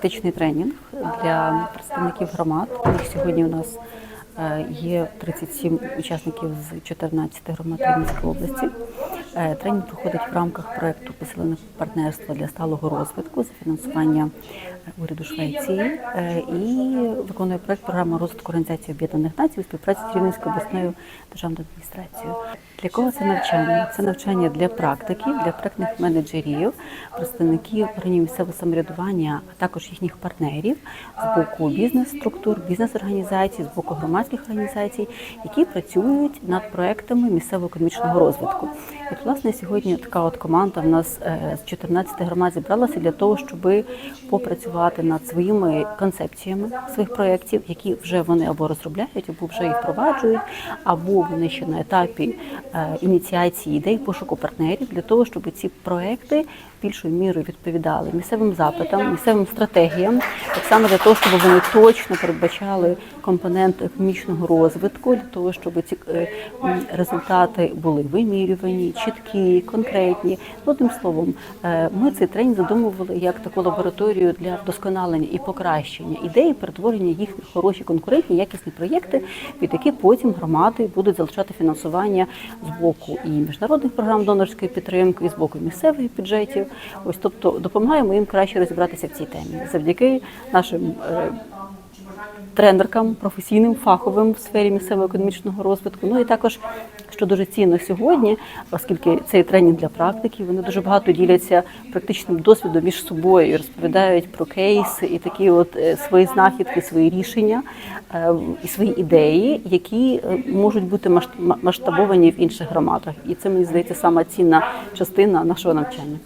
практичний тренінг для представників громад. Їх сьогодні у нас е, є 37 учасників з 14 громад Рівненської області. Е, Тренінг проходить в рамках проекту Посилене партнерство для сталого розвитку за фінансування е, уряду Швеції е, і виконує проект програма розвитку Організації Об'єднаних Націй у співпраці з Рівненською обласною державною адміністрацією. Для кого це навчання? Це навчання для практиків, для проектних менеджерів, представників органів місцевого самоврядування, а також їхніх партнерів з боку бізнес-структур, бізнес-організацій, з боку громадських організацій, які працюють над проектами місцевого економічного розвитку. Власне сьогодні така от команда в нас е, з 14 громад зібралася для того, щоб попрацювати над своїми концепціями своїх проєктів, які вже вони або розробляють, або вже їх впроваджують, або вони ще на етапі е, ініціації ідей пошуку партнерів для того, щоб ці проекти більшою мірою відповідали місцевим запитам, місцевим стратегіям, так само для того, щоб вони точно передбачали компонент економічного розвитку, для того, щоб ці е, результати були вимірювані, чіткі, конкретні. Ну, одним словом, е, ми цей тренінг задумували як таку лабораторію для вдосконалення і покращення ідей, перетворення їх на хороші конкурентні, якісні проєкти, під які потім громади будуть залучати фінансування з боку і міжнародних програм донорської підтримки, і з боку місцевих бюджетів. Ось тобто допомагаємо їм краще розібратися в цій темі завдяки нашим. Тренеркам професійним, фаховим в сфері місцевого економічного розвитку. Ну і також, що дуже цінно сьогодні, оскільки цей тренінг для практиків, вони дуже багато діляться практичним досвідом між собою, розповідають про кейси і такі от е, свої знахідки, свої рішення е, і свої ідеї, які е, можуть бути масштаб- масштабовані в інших громадах. І це мені здається сама цінна частина нашого навчання.